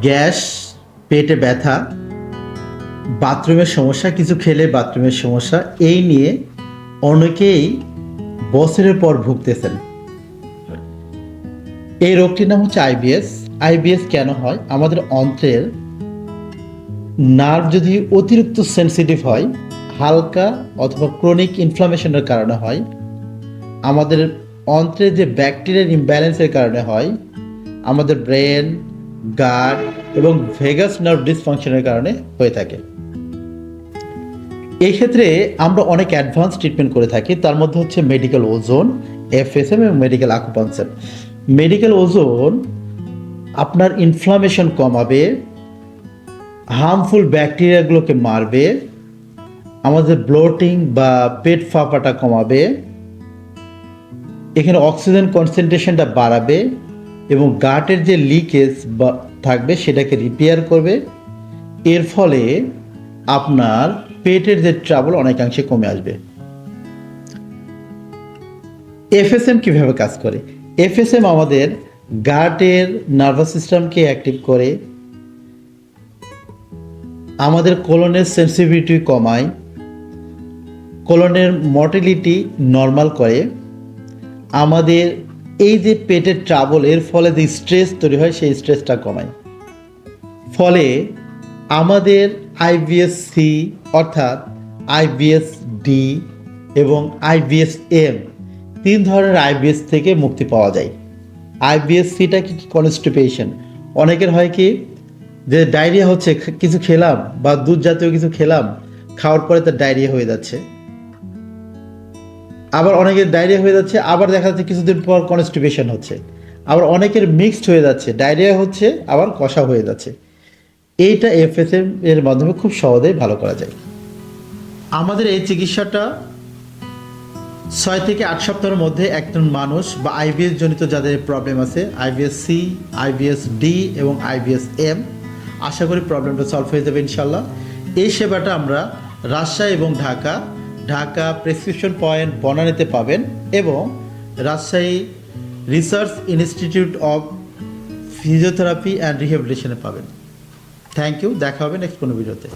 Gas, পেটে ব্যথা, বাথরুমের সমস্যা, কিছু খেলে বাথরুমের সমস্যা, এই নিয়ে অনেকেই বছরের পর ভুগতেছেন। এই রোগটির নাম হচ্ছে আইবিএস আইবিএস কেন হয়? আমাদের অন্ত্রের নার্ভ যদি অতিরিক্ত সেন্সিটিভ হয়, হালকা অথবা ক্রনিক ইনফ্লামেশনের কারণে হয়, আমাদের অন্ত্রের যে ব্যাকটেরিয়ার ইমব্যালেন্সের কারণে হয়, আমাদের ব্রেন গার্ড এবং ভেগাস নার্ভ ডিসফাংশনের কারণে হয়ে থাকে। এই ক্ষেত্রে আমরা অনেক অ্যাডভান্স ট্রিটমেন্ট করে থাকি। তার মধ্যে হচ্ছে মেডিকেল ওজোন এফএসএম এবং মেডিকেল আকুপাঞ্চার মেডিকেল ওজোন আপনার ইনফ্লামেশন কমাবে হার্মফুল ব্যাকটেরিয়াগুলোকে মারবে, আমাদের ব্লোটিং বা পেট ফাঁপাটা কমাবে, এখানে অক্সিজেন কনসেন্ট্রেশনটা বাড়াবে এবং গাটের যে লিকেজ বা থাকবে সেটাকে রিপেয়ার করবে। এর ফলে আপনার পেটের যে ট্রাবল অনেকাংশে কমে আসবে। এফএসএম কীভাবে কাজ করে? এফএসএম আমাদের গাটের নার্ভাস সিস্টেমকে অ্যাক্টিভ করে। আমাদের কোলনের সেন্সিটিভিটি কমায়। কোলনের মর্টিলিটি নর্মাল করে। আমাদের এই যে পেটের ট্রাবল এর ফলে যে স্ট্রেস তৈরি হয়, সেই স্ট্রেসটা কমায়। ফলে আমাদের আইবিএস সি অর্থাৎ আইবিএস ডি এবং আইবিএস এম তিন ধরনের আইবিএস থেকে মুক্তি পাওয়া যায়। আইবিএস সিটা কি কনস্টিপেশন অনেকের হয় কি যে ডায়রিয়া হচ্ছে কিছু খেলাম বা দুধ জাতীয় কিছু খেলাম, খাওয়ার পরে তার ডায়রিয়া হয়ে যাচ্ছে। আবার অনেকের ডায়রিয়া হয়ে যাচ্ছে, আবার দেখা যাচ্ছে কিছুদিন পর কনস্টিপেশন হচ্ছে। আবার অনেকের মিক্সড হয়ে যাচ্ছে ডায়রিয়া হচ্ছে, আবার কষা হয়ে যাচ্ছে। এইটা এফএসএম এর মাধ্যমে খুব সহজেই ভালো করা যায়। আমাদের এই চিকিৎসাটা ছয় থেকে আট সপ্তাহের মধ্যে একজন মানুষ বা আইবিএস জনিত যাদের প্রবলেম আছে আইবিএস সি আইবিএস ডি এবং আইবিএস এম আশা করি প্রবলেমটা সলভ হয়ে যাবে ইনশাল্লাহ এই সেবাটা আমরা রাজশাহী এবং ঢাকা ঢাকা প্রেসক্রিপশন পয়েন্ট বনানীতে পাবেন এবং Rajshahi research institute of physiotherapy and রিহ্যাবিলিটেশনে পাবেন। থ্যাংক ইউ দেখা হবে নেক্সট কোনো ভিডিওতে